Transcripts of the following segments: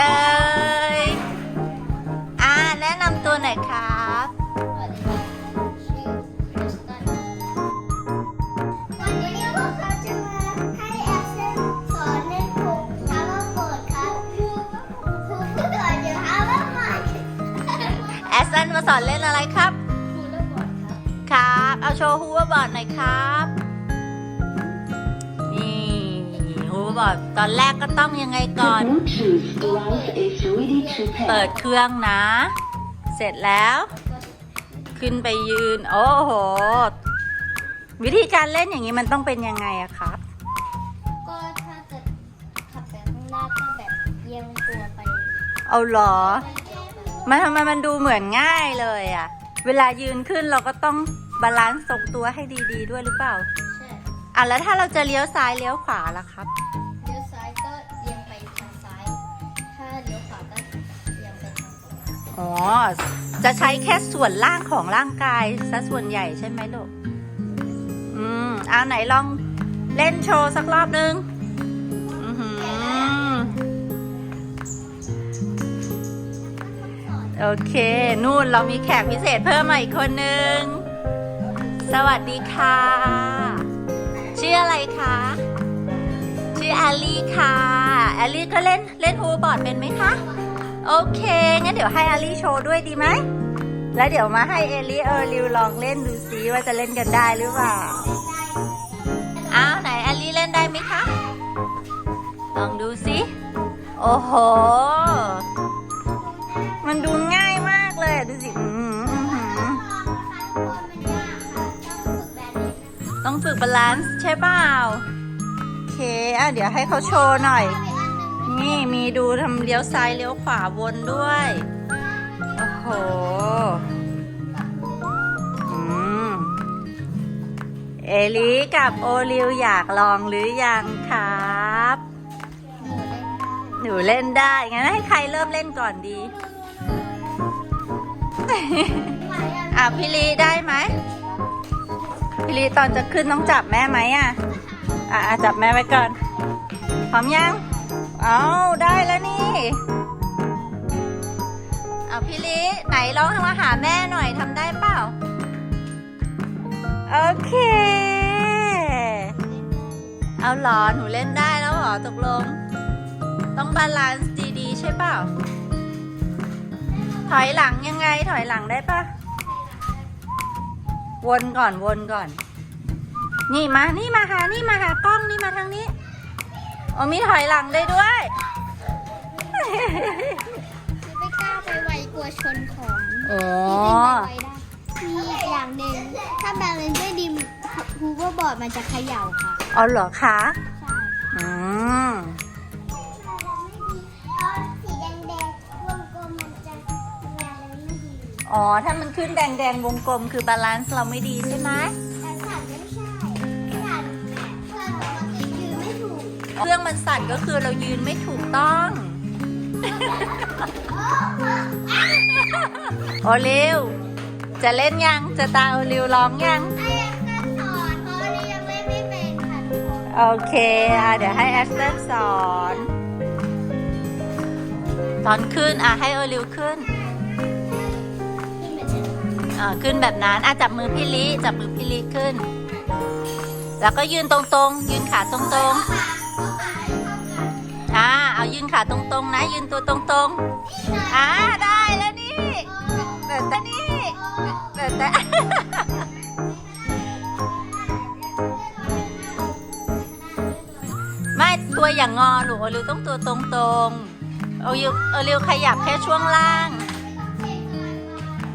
เอ่ย อ่า แนะนำตัวหน่อยครับวันนี้พวกเขาจะมาให้แอคเซนสอนเล่นผูกฮาร์เวอร์บอร์ดครับครูครูผู้สอนอยู่ฮาร์เวอร์บอร์ดแอสตันมาสอนเล่นอะไรครับครูเล่นบอร์ดครับ ครับ เอาโชว์ฮูเวอร์บอร์ดหน่อยครับ บอร์ดตอนแรกก็ต้องยังไงก่อน Bluetooth device is ready to เปิ pair. ดเครื่องนะ เสร็จแล้ว ขึ้นไปยืน โอ้โห วิธีการเล่นอย่างนี้มันต้องเป็นยังไงอะครับก็ถ้าเกิดขับไปข้างหน้าก็แบบเอียงตัวไป เอาเหรอ มันทำไมมันดูเหมือนง่ายเลยอะเวลายืนขึ้นเราก็ต้องบาลานซ์ทรงตัวให้ดี ๆ ด้วยหรือเปล่าใช่อะแล้วถ้าเราจะเลี้ยวซ้ายเลี้ยวขวาล่ะครับ อ๋อ จะใช้แค่ส่วนล่างของร่างกายซะส่วนใหญ่ใช่ไหมลูก อืมเอาไหนลองเล่นโชว์สักรอบนึงโอเค นู่นเรามีแขกพิเศษเพิ่มมาอีกคนนึง สวัสดีค่ะ ชื่ออะไรคะ ชื่อแอลลี่ค่ะ แอลลี่ก็เล่นเล่นฮูบอร์ดเป็นไหมคะ โอเค งั้นเดี๋ยวให้อาลี่โชว์ด้วยดีไหม แล้วเดี๋ยวมาให้เอลี่เออริวลองเล่นดูซิว่าจะเล่นกันได้หรือเปล่า อ้าวไหนแอลลี่เล่นได้ไหมคะ ลองดูสิโอ้โห มันดูง่ายมากเลยอะดูสิอื้อหืออื้อหือต้องฝึกบาลานซ์ใช่เปล่า โอเค อะเดี๋ยวให้เขาโชว์หน่อย นี่มีดูทำเลี้ยวซ้ายเลี้ยวขวาวนด้วย โอ้โหอืมเอลิกับโอลิวอยากลองหรือยังครับ หนูเล่นได้ งั้นให้ใครเริ่มเล่นก่อนดี อะพี่ลีได้ไหมพี่ลีตอนจะขึ้นต้องจับแม่ไหมอะ อะอะจับแม่ไว้ก่อน พร้อมยัง เอาได้แล้วนี่เอาพี่ลิไหนลองมาหาแม่หน่อยทำได้เปล่า โอเค เอาหรอหนูเล่นได้แล้วเหรอตกลง ต้องบาลานซ์ดีๆ ใช่เปล่า ถอยหลังยังไงถอยหลังได้ปะวนก่อนวนก่อน นี่มา นี่มาหา นี่มาหากล้องนี่มาทางนี้ โอ้มีถอยหลังได้ด้วยไม่กล้าไปไวกลัวชนของโอ้มีอีกอย่างหนึ่งถ้าแบลนซ์ไม่ดีฮูเวอร์บอร์ดมันจะเขย่าค่ะ เอาเหรอคะ ใช่อืมสีแดงแดงวงกลมมันจะแบลนซ์ไม่ดีอ๋อ ถ้ามันขึ้นแดงๆ วงกลมคือบาลานซ์เราไม่ดีใช่ไหมแต่สั่นไม่ เครื่องมันสั่นก็คือเรายืนไม่ถูกต้อง โอลิวจะเล่นยัง จะตาโอลิวร้องยังไอ้ยังการสอนเพราะว่ายังเล่นไม่เป็นค่ะทุกคนโอเคอะเดี๋ยวให้แอสเซนสอน ตอนขึ้นอะให้โอลิวขึ้นที่มันจะอ่าขึ้นแบบนั้นอะจับมือพี่ลิจับมือพี่ลิขึ้น แล้วก็ยืนตรงๆ ยืนขาตรงๆอ่าเอา ยืนขาตรงๆนะ ยืนตัวตรงๆ อ่าได้แล้วนี่แต่แต่นี่แต่แต่ไม่ตัวอย่างงอหนูโอริวต้องตัวตรงๆโอริวโอริวขยับแค่ช่วงล่าง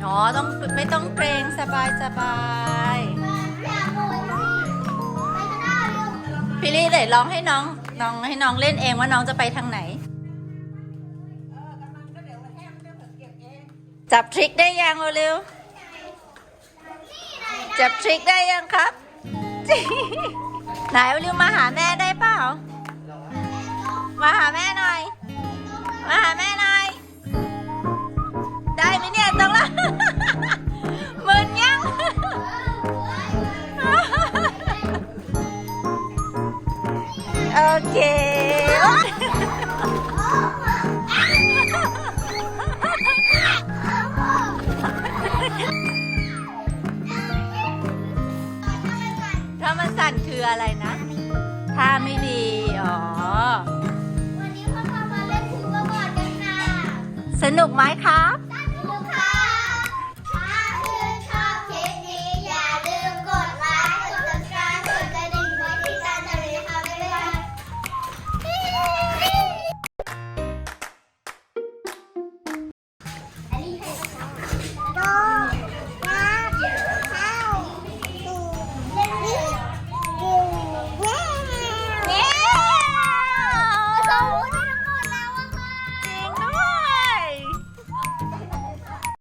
อ๋อต้องไม่ต้องเกรงสบายสบายพี่ลี่เดี๋ยวลองให้น้อง น้องให้น้องเล่นเองว่าน้องจะไปทางไหน จับทริกได้ยังเร็วๆจับทริกได้ยังครับ ไหนเร็วมาหาแม่ได้ โอเคถ้ามันสั่นคืออะไรนะถ้าไม่ดี อ๋อ วันนี้พ่อพามาเล่นคุกกระบกันค่ะ สนุกไหมครับ